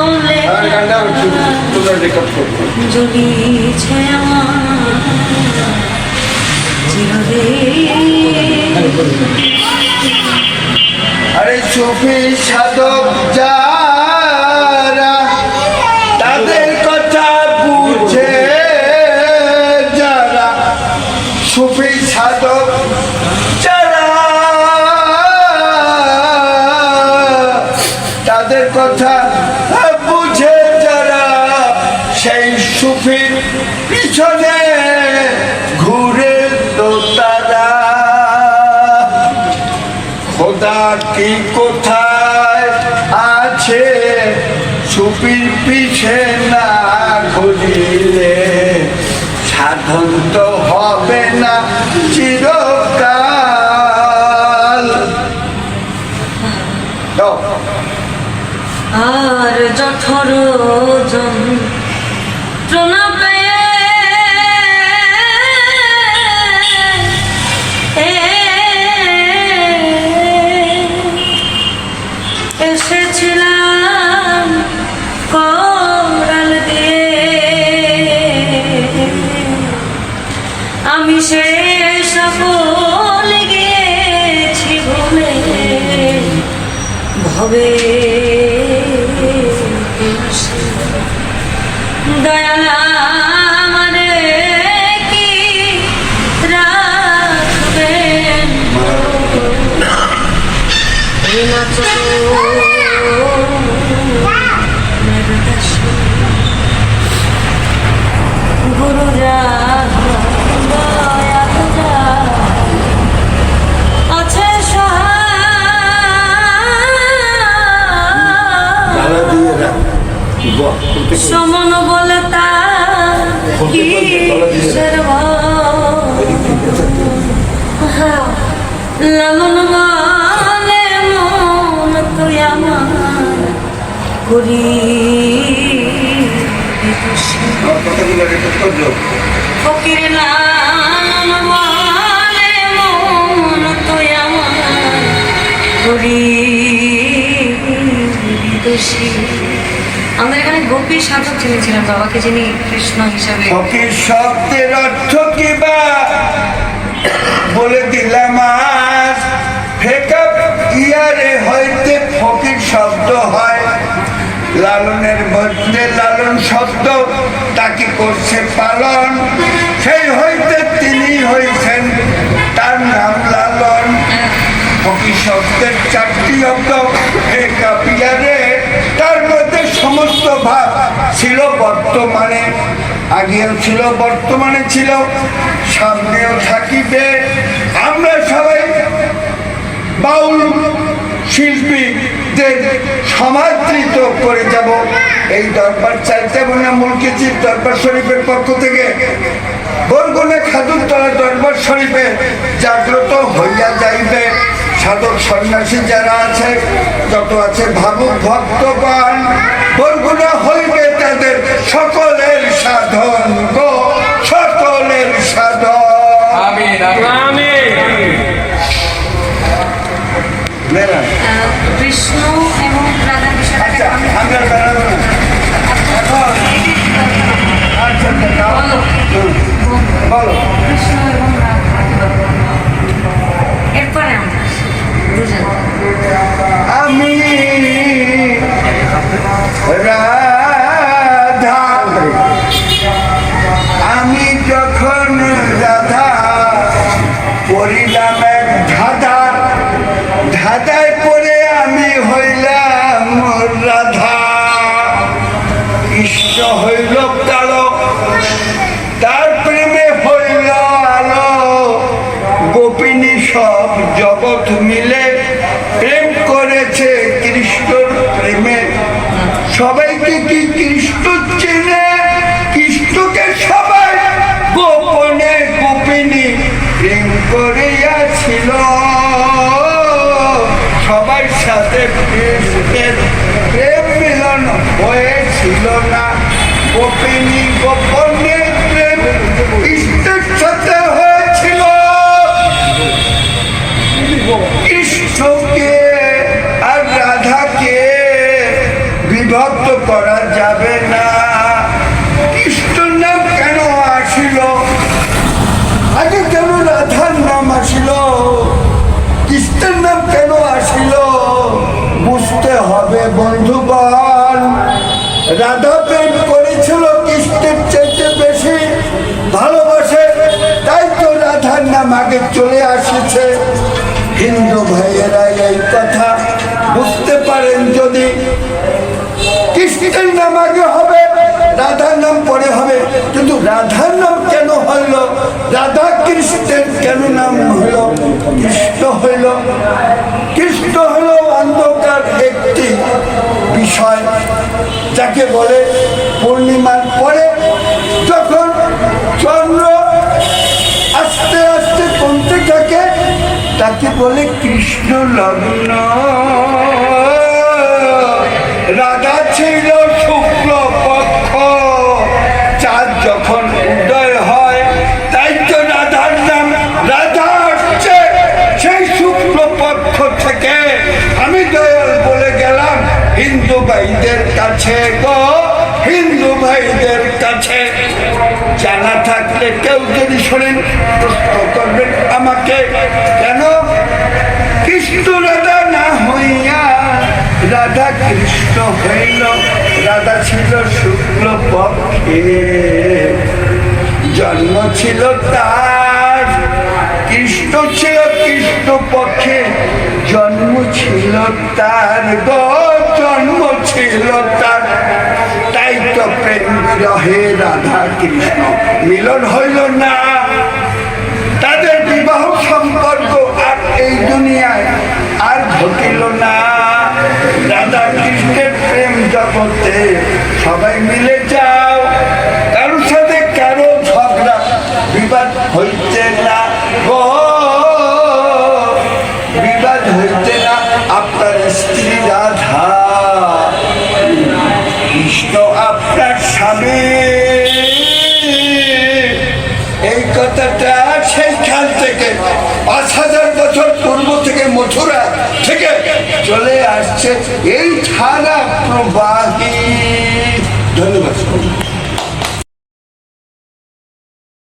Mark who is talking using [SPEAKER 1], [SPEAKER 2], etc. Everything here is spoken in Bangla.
[SPEAKER 1] আঙুলে জ্বলিছে আমার চিরদিন
[SPEAKER 2] আরে সুফি কথা বুঝে যারা সেই সুফির পিছনে ঘুরে তো তারা। খোদা কি কোথায় আছে সুফির পিছে না ঘুরিলে? সাধন তো হবে না চিরকাল। দাও।
[SPEAKER 1] আর জঠর যন্ত্রণা পেয়ে এসেছিলাম আমি ভবে গুরু যা। সমন বলে তার কিসের? হ্যাঁ, লালন বলে করি।
[SPEAKER 2] আমার
[SPEAKER 1] ফকির লালন বলে মন তুই আমার করি দোষী। আমাদের এখানে গোপী সাধক যিনি ছিলেন বাবাকে যিনি কৃষ্ণ হিসাবে।
[SPEAKER 2] ফকির শব্দের অর্থ কি বা? বলে দিলাম আজ। ফেকা ইয়ারে হইতে ফকির শব্দ হয় লালনের মধ্যে লালন শব্দ তাকে করছে পালন। সেই হইতে তিনি হয়েছেন তার নাম লালন। ফকির শব্দের চারটি অব্দ ফেকা পিয়ারে তার মধ্যে সমস্ত ভাব ছিল বর্তমানে, আগেও ছিল, বর্তমানে ছিল, সামনেও থাকিবে। আমরা সবাই বাউল শিল্পীদের সমাদৃত করে যাব। এই দরবার চাইতে না দরবার শরীফের পক্ষ থেকে। বরগুনে খাদুরতলা দরবার শরীফে জাগ্রত হইয়া যাইবে। সাধক সন্ন্যাসী যারা আছে, যত আছে ভাবুক ভক্তগণ, বরগুনা হইবে তাদের সকলের সাধন গো, সকলের সাধন।
[SPEAKER 3] আমিন।
[SPEAKER 1] কৃষ্ণ এবং রাধা
[SPEAKER 2] আচ্ছা
[SPEAKER 1] আমি
[SPEAKER 2] আমরা বেড়াবো না। এখন আচ্ছা আচ্ছা,
[SPEAKER 1] বলো। কৃষ্ণ এবং এরপরে আমরা দুজন
[SPEAKER 2] আমি রাধা ইষ্ট হইল কালো, তার প্রেমে হইল আলো। গোপিনী সব জগৎ মিলে প্রেম করেছে কৃষ্ণর প্রেমে। সবাইকে কি কৃষ্ণ চেনে? কৃষ্ণকে সবাই গোপনে গোপিনী প্রেম করিয়াছিল। সবার সাথে কৃষ্ণের প্রেম মিলন হয়েছিল না গোপিনী গোপনে প্রেম চলে আসেছে। হিন্দু ভাইয়েরা এই কথা বুঝতে পারেন যদি। কৃষ্ণের নাম আগে হবে, রাধার নাম পরে হবে। কিন্তু রাধার নাম কেন হইল? রাধা কৃষ্ণের কেন নাম হইল? কৃষ্ণ হইল। কৃষ্ণ হইল অন্ধকার একটি বিষয়, যাকে বলে পূর্ণিমার পরে তাকে বলে কৃষ্ণ লগ্ন। রাধা ছিল শুক্ল পক্ষ। চাঁদ যখন উদয় হয়, তাই তো রাধার নাম রাধা আসছে সেই শুক্ল পক্ষ থেকে। আমি দয়াল বলে গেলাম, হিন্দু ভাইদের কাছে গো, হিন্দু ভাইদের কাছে। জানা থাকলে কেউ যদি শোনেন, প্রশ্ন করবেন আমাকে, কেন? কৃষ্ণ রাধা না হইয়া রাধা কৃষ্ণ হইল, রাধা ছিল শুক্ল পক্ষে। জন্ম ছিল তার, কৃষ্ণ ছিল কৃষ্ণ পক্ষে। জন্ম ছিল তার গো, জন্ম ছিল তার প্রেম হে রাধা কৃষ্ণ, মিলন হইল না। তাদের বিবাহ সম্পর্ক আর এই দুনিয়ায় আর ঘটিল না। রাধা কৃষ্ণের প্রেম জগতে সবাই মিলে যাও। কারোর সাথে কারও ঝগড়া, বিবাদ হইতে এই সেইখান থেকে, পাঁচ হাজার বছর পূর্ব থেকে মথুরা থেকে চলে আসছে এই ধারা প্রবাহী। ধন্যবাদ।